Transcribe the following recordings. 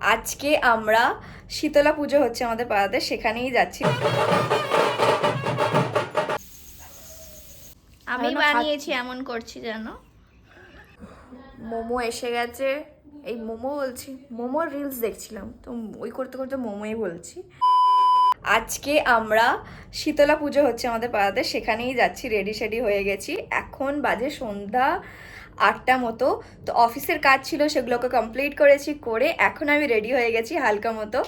আজকে আমরা শীতলা পুজো হচ্ছে আমাদের পাড়াতে সেখানেই যাচ্ছি। আমি বানিয়েছি এমন করছি যেন। মোমো এসে গেছে। এই মোমো বলছি মোমোর রিলস দেখছিলাম। তো ওই করতে করতে মোমোই বলছি। আজকে আমরা শীতলা পুজো হচ্ছে আমাদের পাড়াতে সেখানেই যাচ্ছি রেডি শেডি হয়ে গেছি। এখন বাজে সন্ধ্যা আটটা মতো। তো অফিসের কাজ ছিল, সেগুলোকে কমপ্লিট করেছি, করে এখন আমি রেডি হয়ে গেছি হালকা মতো।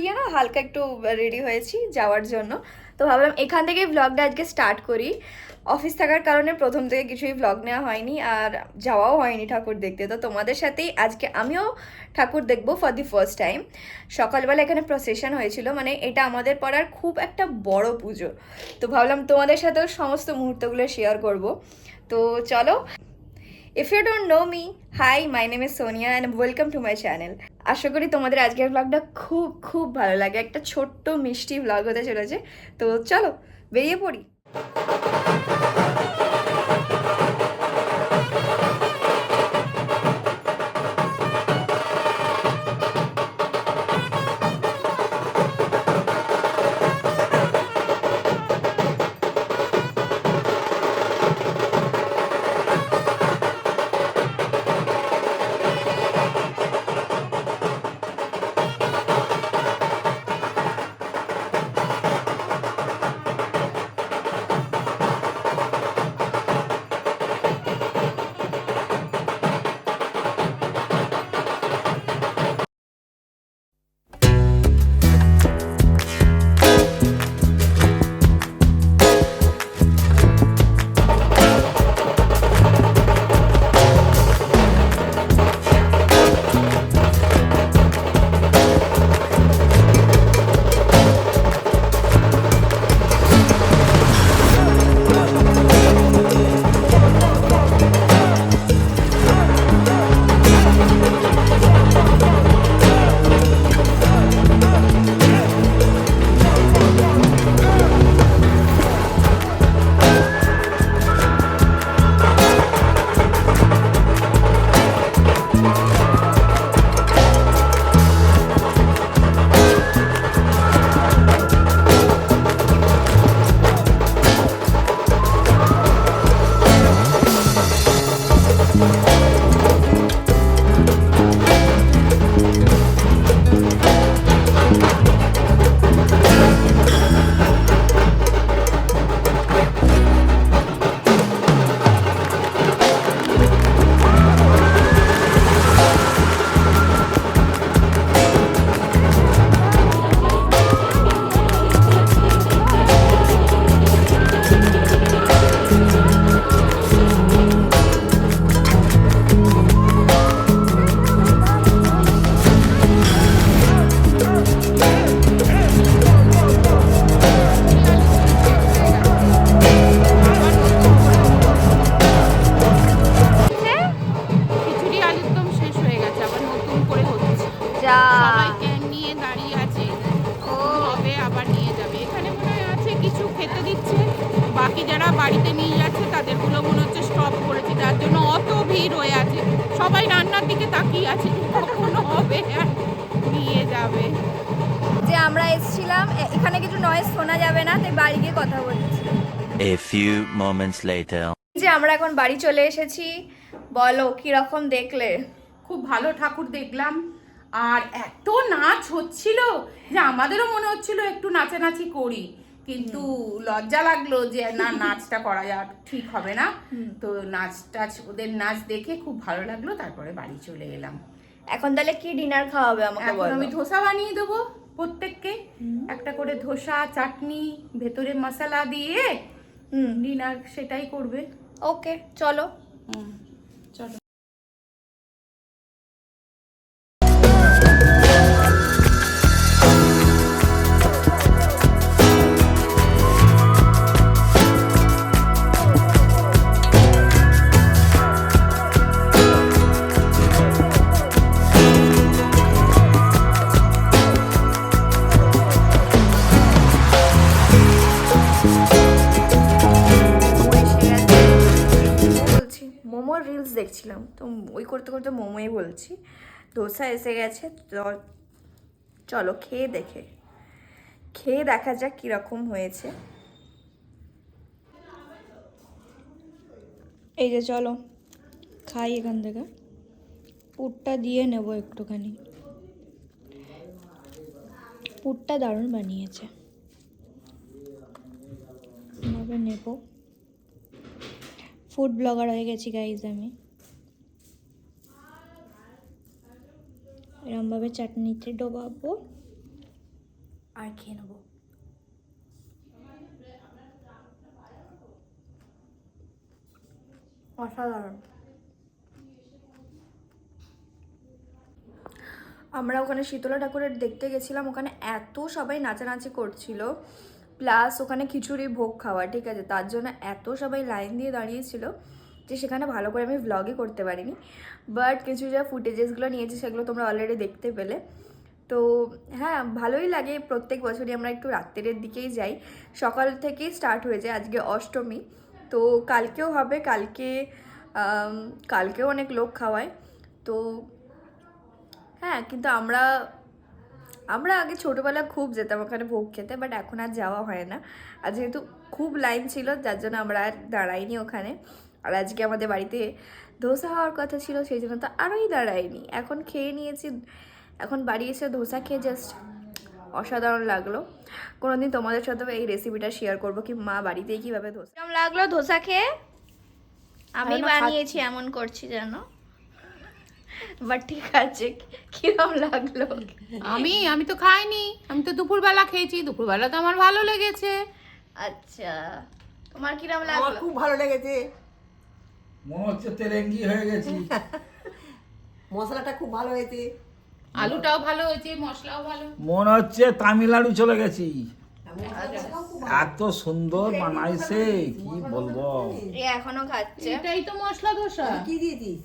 ইয়ে না হালকা একটু রেডি হয়েছি যাওয়ার জন্য। তো ভাবলাম এখান থেকে ব্লগটা আজকে স্টার্ট করি। অফিস থাকার কারণে প্রথম থেকে কিছুই ব্লগ নেওয়া হয়নি, আর যাওয়াও হয়নি ঠাকুর দেখতে। তো তোমাদের সাথেই আজকে আমিও ঠাকুর দেখব ফর দি ফার্স্ট টাইম সকালবেলা এখানে প্রসেশন হয়েছিল মানে এটা আমাদের পাড়ার খুব একটা বড় পুজো। তো ভাবলাম তোমাদের সাথেও সমস্ত মুহূর্তগুলো শেয়ার করব। তো চলো if you don't know me hi my name is Sonia and welcome to my channel আশা করি তোমাদের আজকের ব্লগটা খুব খুব ভালো লাগে। একটা ছোট্ট মিষ্টি ব্লগ হতে চলেছে। তো চলো, বেরিয়ে পড়ি। কিছু খেতে দিচ্ছে। বাকি যারা বাড়িতে নিয়ে যাচ্ছে তাদেরগুলো মনে হচ্ছে স্টপ করেছে। যার জন্য অত ভিড় হয়ে আছে। সবাই রান্নার দিকে তাকিয়ে আছে কখনো হবে আর নিয়ে যাবে। যে আমরা এসেছিলাম এখানে কিছু নয়েজ শোনা যাবে না তাই বাড়ি গিয়ে কথা বলছি। A few moments later. যে আমরা এখন বাড়ি চলে এসেছি বলো কি রকম দেখলে? খুব ভালো ঠাকুর দেখলাম। আর এত নাচ হচ্ছিল যে আমাদেরও মনে হচ্ছিল একটু নাচানাচি করি। কিন্তু লজ্জা লাগল যে না নাচটা করা যা ঠিক হবে না। তো নাচ টাচ ওদের নাচ দেখে খুব ভালো লাগল তারপরে বাড়ি চলে এলাম। এখন তাহলে কি ডিনার খাওয়াবে আমাকে বলো? আমি ধোসা বানিয়ে দেবো প্রত্যেককে। একটা করে ধোসা চাটনি ভেতরে মশলা দিয়ে হুম। ডিনার সেটাই করবে। ওকে চলো। চলো দেখছিলাম। তো ওই করতে করতে মোমোই বলছি। তো ধোসা এসে গেছে চ- চলো খেয়ে দেখে। খেয়ে দেখা যাক কীরকম হয়েছে। এই যে চলো, খাই এখান থেকে। পুরটা দিয়ে নেব একটুখানি। পুরটা দারুণ বানিয়েছে। নেব। ফুড ব্লগার হয়ে গেছি গাইজ আমি। এরমভাবে চাটনিতে ডোবাবো। আর খেয়ে নেব। অসাধারণ। আমরা ওখানে শীতলা ঠাকুরের দেখতে গেছিলাম, ওখানে এত সবাই নাচানাচি করছিল, প্লাস ওখানে খিচুড়ি, ভোগ খাওয়া, ঠিক আছে? তার জন্য এত সবাই লাইন দিয়ে দাঁড়িয়েছিল যে সেখানে ভালো করে আমি ভ্লগই করতে পারিনি। বাট কিছু যা ফুটেজেসগুলো নিয়েছি, সেগুলো তোমরা অলরেডি দেখতে পেলে। তো হ্যাঁ ভালোই লাগে প্রত্যেক বছরই আমরা একটু রাত্রের দিকেই যাই। সকাল থেকেই স্টার্ট হয়ে যায়, আজকে অষ্টমী। তো কালকেও হবে, কালকে কালকেও অনেক লোক খাওয়ায়। তো হ্যাঁ কিন্তু আমরা আমরা আগে ছোটোবেলা খুব যেতাম ওখানে ভোগ খেতে বাট এখন আর যাওয়া হয় না। আর যেহেতু খুব লাইন ছিল, যার জন্য আমরা আর দাঁড়াইনি ওখানে। আর আজকে আমাদের বাড়িতে ধোসা হওয়ার কথা ছিল সেই জন্য তো আরোই দাঁড়ায়নি। এখন খেয়ে নিয়েছি এখন বাড়ি এসে ধোসা খেয়ে জাস্ট অসাধারণ লাগল। কোনোদিন তোমাদের সাথে এই রেসিপিটা শেয়ার করব কি মা বাড়িতেই কীভাবে ধোসা কেমন লাগল ধোসা খেয়ে? আমি বানিয়েছি এমন করছি যেন। বাট ঠিক আছে কিরম লাগল? আমি আমি তো খাইনি। আমি তো দুপুরবেলা খেয়েছি দুপুরবেলা তো আমার ভালো লেগেছে। আচ্ছা তোমার কিরম লাগল? খুব ভালো লেগেছে। মনে হচ্ছে তেরেঙ্গি হয়ে গেছি। মশলাটা খুব ভালো হয়েছে। আলুটাও ভালো হয়েছে মশলাও ভালো। মনে হচ্ছে তামিলনাড়ু চলে গেছি। এত সুন্দর বানাইছে কি বলব? এ এখনও খাচ্ছে। এটাই তো মশলা ধোসা। কি দিয়েছিস?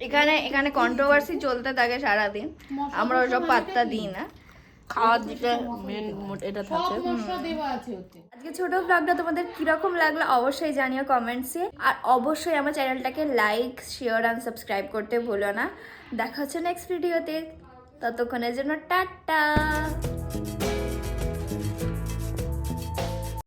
এখানে এখানে কন্ট্রোভার্সি চলতে থাকে সারাদিন। আমরা ওসব পাত্তা দিই না। খাওয়ার দিকে মেন এটা থাকে। আজকে ছোট ব্লগটা তোমাদের কীরকম লাগল অবশ্যই জানিও কমেন্টসে আর অবশ্যই আমার চ্যানেলটাকে লাইক শেয়ার অ্যান্ড সাবস্ক্রাইব করতে ভুলো না। দেখা হচ্ছে নেক্সট ভিডিওতে ততক্ষণের জন্য টাটা।